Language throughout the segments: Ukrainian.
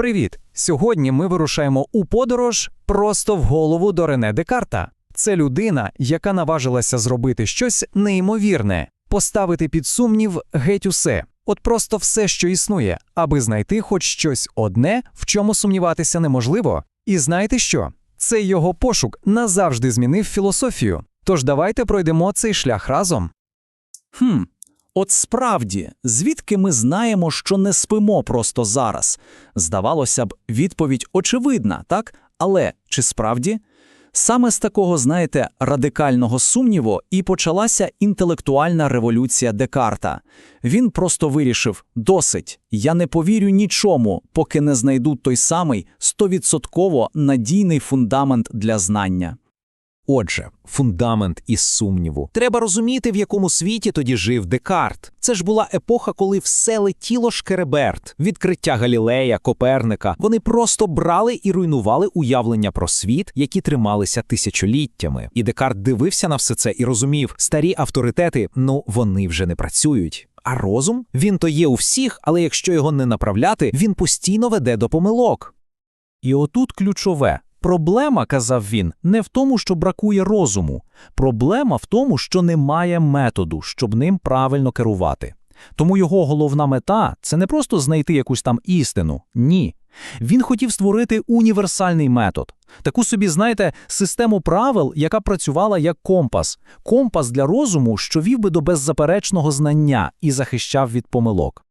Привіт! Сьогодні ми вирушаємо у подорож просто в голову до Рене Декарта. Це людина, яка наважилася зробити щось неймовірне, поставити під сумнів геть усе, от просто все, що існує, аби знайти хоч щось одне, в чому сумніватися неможливо. І знаєте що? Цей його пошук назавжди змінив філософію. Тож давайте пройдемо цей шлях разом. Хм, от справді, звідки ми знаємо, що не спимо просто зараз? Здавалося б, відповідь очевидна, так? Але чи справді? Саме з такого, знаєте, радикального сумніву і почалася інтелектуальна революція Декарта. Він просто вирішив: досить, я не повірю нічому, поки не знайду той самий стовідсотково надійний фундамент для знання. Отже, фундамент із сумніву. Треба розуміти, в якому світі тоді жив Декарт. Це ж була епоха, коли все летіло шкереберт. Відкриття Галілея, Коперника. Вони просто брали і руйнували уявлення про світ, які трималися тисячоліттями. І Декарт дивився на все це і розумів, старі авторитети, ну вони вже не працюють. А розум він то є у всіх, але якщо його не направляти, він постійно веде до помилок. І отут ключове. Проблема, казав він, не в тому, що бракує розуму. Проблема в тому, що немає методу, щоб ним правильно керувати. Тому його головна мета це не просто знайти якусь там істину. Ні. Він хотів створити універсальний метод. Таку собі, знаєте, систему правил, яка працювала як компас. Компас для розуму, що вів би до беззаперечного знання і захищав від помилок.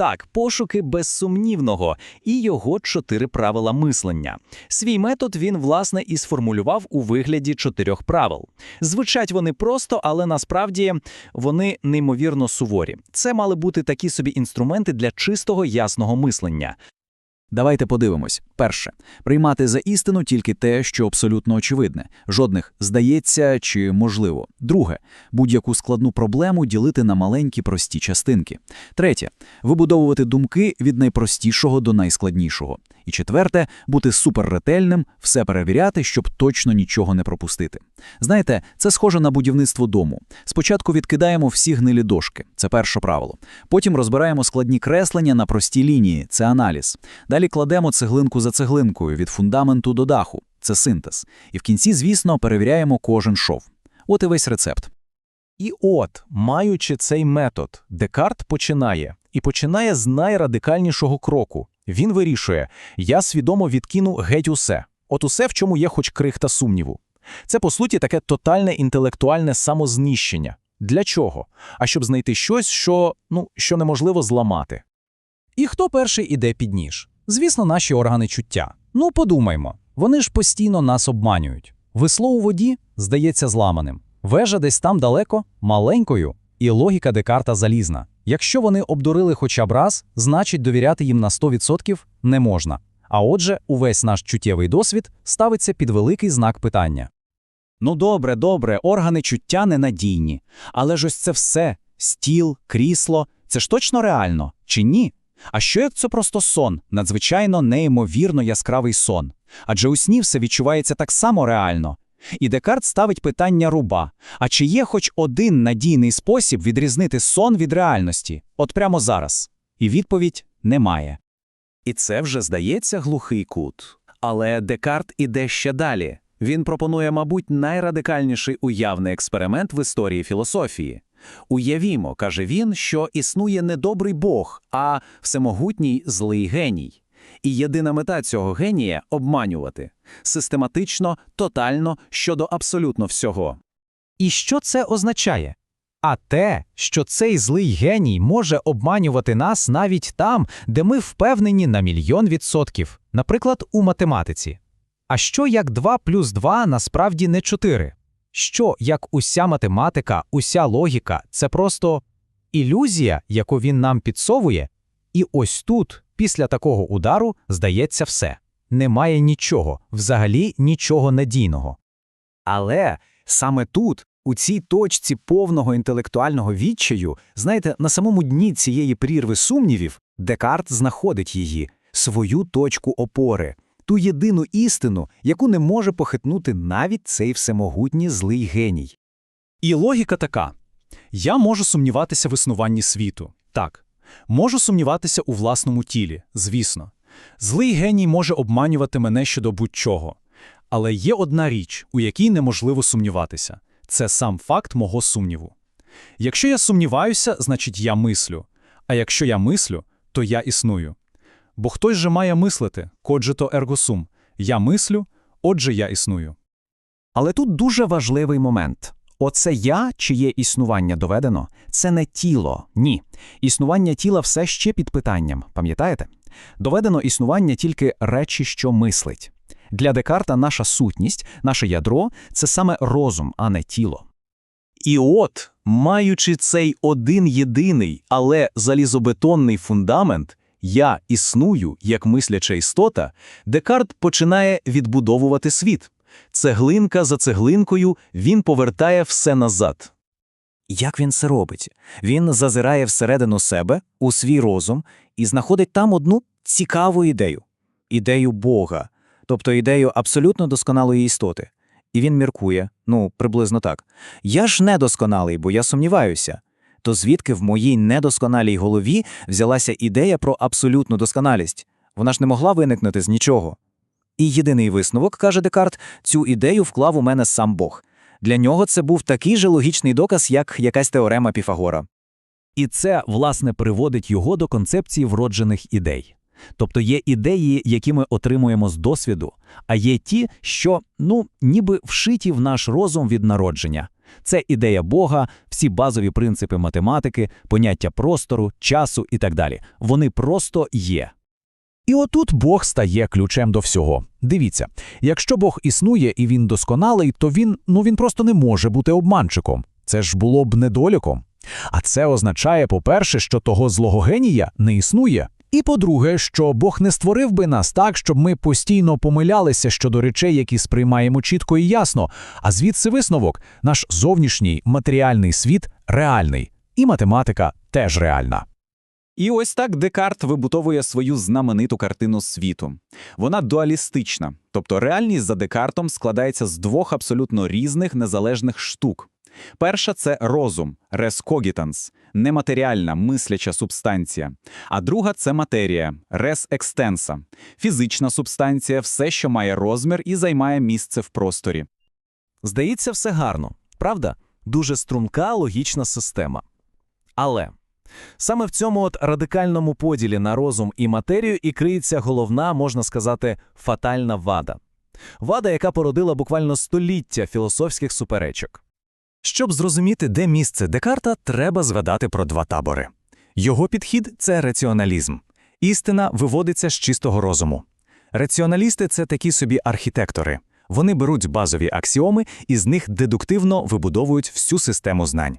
Так, пошуки безсумнівного і його чотири правила мислення. Свій метод він, власне, і сформулював у вигляді чотирьох правил. Звучать вони просто, але насправді вони неймовірно суворі. Це мали бути такі собі інструменти для чистого ясного мислення. Давайте подивимось. Перше, приймати за істину тільки те, що абсолютно очевидне, жодних здається чи можливо. Друге, будь-яку складну проблему ділити на маленькі прості частинки. Третє, вибудовувати думки від найпростішого до найскладнішого. І четверте, бути суперретельним, все перевіряти, щоб точно нічого не пропустити. Знаєте, це схоже на будівництво дому. Спочатку відкидаємо всі гнилі дошки, це перше правило. Потім розбираємо складні креслення на прості лінії, це аналіз. Далі кладемо цеглинку за цеглинкою від фундаменту до даху, це синтез. І в кінці, звісно, перевіряємо кожен шов. От і весь рецепт. І от, маючи цей метод, Декарт починає. І починає з найрадикальнішого кроку. Він вирішує: я свідомо відкину геть усе. От усе, в чому є хоч крихта сумніву. Це, по суті, таке тотальне інтелектуальне самознищення. Для чого? А щоб знайти щось, що, ну, що неможливо зламати. І хто перший іде під ніж? Звісно, наші органи чуття. Ну, подумаймо, вони ж постійно нас обманюють. Весло у воді здається зламаним. Вежа десь там далеко, маленькою, і логіка Декарта залізна. Якщо вони обдурили хоча б раз, значить довіряти їм на 100% не можна. А отже, увесь наш чуттєвий досвід ставиться під великий знак питання. Ну добре, добре, органи чуття ненадійні. Але ж ось це все стіл, крісло це ж точно реально, чи ні? А що як це просто сон, надзвичайно неймовірно яскравий сон? Адже у сні все відчувається так само реально. І Декарт ставить питання руба: а чи є хоч один надійний спосіб відрізнити сон від реальності? От прямо зараз. І відповідь немає. І це вже здається глухий кут. Але Декарт іде ще далі. Він пропонує, мабуть, найрадикальніший уявний експеримент в історії філософії. Уявімо, каже він, що існує не добрий Бог, а всемогутній злий геній. І єдина мета цього генія обманювати систематично, тотально щодо абсолютно всього. І що це означає? А те, що цей злий геній може обманювати нас навіть там, де ми впевнені на мільйон відсотків, наприклад, у математиці. А що як 2 плюс 2 насправді не 4? Що як уся математика, уся логіка це просто ілюзія, яку він нам підсовує? І ось тут, після такого удару, здається все. Немає нічого, взагалі нічого надійного. Але саме тут, у цій точці повного інтелектуального відчаю, знаєте, на самому дні цієї прірви сумнівів, Декарт знаходить її, свою точку опори, ту єдину істину, яку не може похитнути навіть цей всемогутній злий геній. І логіка така: я можу сумніватися в існуванні світу. Так, можу сумніватися у власному тілі, звісно. Злий геній може обманювати мене щодо будь-чого. Але є одна річ, у якій неможливо сумніватися – це сам факт мого сумніву. Якщо я сумніваюся, значить я мислю. А якщо я мислю, то я існую. Бо хтось же має мислити, коджито ерго сум. Я мислю, отже я існую. Але тут дуже важливий момент. Оце я, чиє існування доведено, це не тіло. Ні. Існування тіла все ще під питанням, пам'ятаєте? Доведено існування тільки речі, що мислить. Для Декарта наша сутність, наше ядро це саме розум, а не тіло. І от, маючи цей один єдиний, але залізобетонний фундамент, я існую як мисляча істота, Декарт починає відбудовувати світ. Цеглинка за цеглинкою він повертає все назад. Як він це робить? Він зазирає всередину себе, у свій розум, і знаходить там одну цікаву ідею ідею Бога, тобто ідею абсолютно досконалої істоти. І він міркує, ну, приблизно так. Я ж недосконалий, бо я сумніваюся. То звідки в моїй недосконалій голові взялася ідея про абсолютну досконалість? Вона ж не могла виникнути з нічого. І єдиний висновок, каже Декарт, цю ідею вклав у мене сам Бог. Для нього це був такий же логічний доказ, як якась теорема Піфагора. І це, власне, приводить його до концепції вроджених ідей. Тобто є ідеї, які ми отримуємо з досвіду, а є ті, що, ну, ніби вшиті в наш розум від народження. Це ідея Бога, всі базові принципи математики, поняття простору, часу і так далі. Вони просто є. І отут Бог стає ключем до всього. Дивіться, якщо Бог існує і він досконалий, то він, ну він просто не може бути обманчиком. Це ж було б недоліком. А це означає, по-перше, що того злого генія не існує. І по-друге, що Бог не створив би нас так, щоб ми постійно помилялися щодо речей, які сприймаємо чітко і ясно. А звідси висновок: наш зовнішній матеріальний світ реальний, і математика теж реальна. І ось так Декарт вибудовує свою знамениту картину світу. Вона дуалістична, тобто реальність за Декартом складається з двох абсолютно різних незалежних штук. Перша це розум, res cogitans, нематеріальна мисляча субстанція. А друга це матерія, res extensa, фізична субстанція, все, що має розмір і займає місце в просторі. Здається, все гарно, правда? Дуже струнка логічна система. Але саме в цьому от радикальному поділі на розум і матерію і криється головна, можна сказати, фатальна вада. Вада, яка породила буквально століття філософських суперечок. Щоб зрозуміти, де місце Декарта, треба згадати про два табори. Його підхід це раціоналізм. Істина виводиться з чистого розуму. Раціоналісти це такі собі архітектори. Вони беруть базові аксіоми і з них дедуктивно вибудовують всю систему знань.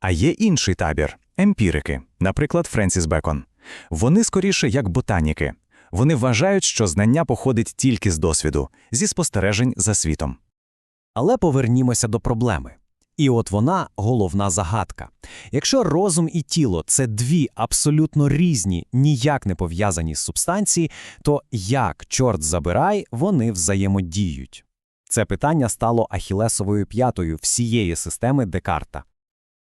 А є інший табір емпірики, наприклад, Френсіс Бекон. Вони скоріше як ботаніки. Вони вважають, що знання походить тільки з досвіду, зі спостережень за світом. Але повернімося до проблеми. І от вона головна загадка. Якщо розум і тіло це дві абсолютно різні, ніяк не пов'язані субстанції, то як, чорт забирай, вони взаємодіють? Це питання стало ахілесовою п'ятою всієї системи Декарта.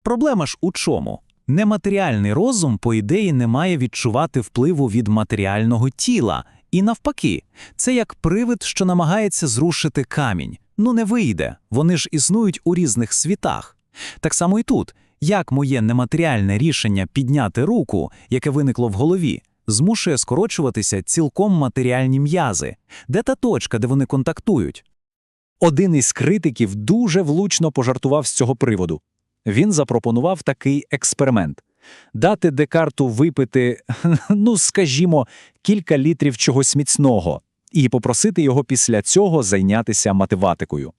Проблема ж у чому? Нематеріальний розум, по ідеї, не має відчувати впливу від матеріального тіла. І навпаки, це як привид, що намагається зрушити камінь. Ну не вийде, вони ж існують у різних світах. Так само і тут, як моє нематеріальне рішення підняти руку, яке виникло в голові, змушує скорочуватися цілком матеріальні м'язи, де та точка, де вони контактують. Один із критиків дуже влучно пожартував з цього приводу. Він запропонував такий експеримент дати Декарту випити, ну скажімо, кілька літрів чогось міцного і попросити його після цього зайнятися математикою.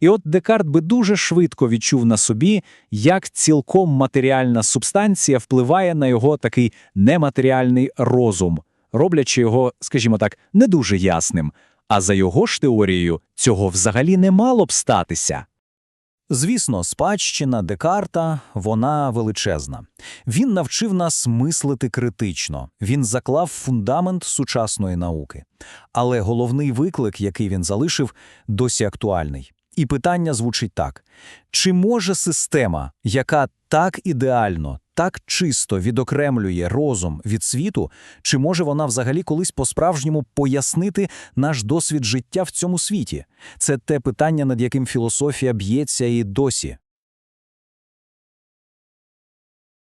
І от Декарт би дуже швидко відчув на собі, як цілком матеріальна субстанція впливає на його такий нематеріальний розум, роблячи його, скажімо так, не дуже ясним. А за його ж теорією, цього взагалі не мало б статися. Звісно, спадщина Декарта вона величезна. Він навчив нас мислити критично, він заклав фундамент сучасної науки. Але головний виклик, який він залишив, досі актуальний. І питання звучить так: чи може система, яка так ідеально, так чисто відокремлює розум від світу, чи може вона взагалі колись по-справжньому пояснити наш досвід життя в цьому світі? Це те питання, над яким філософія б'ється і досі.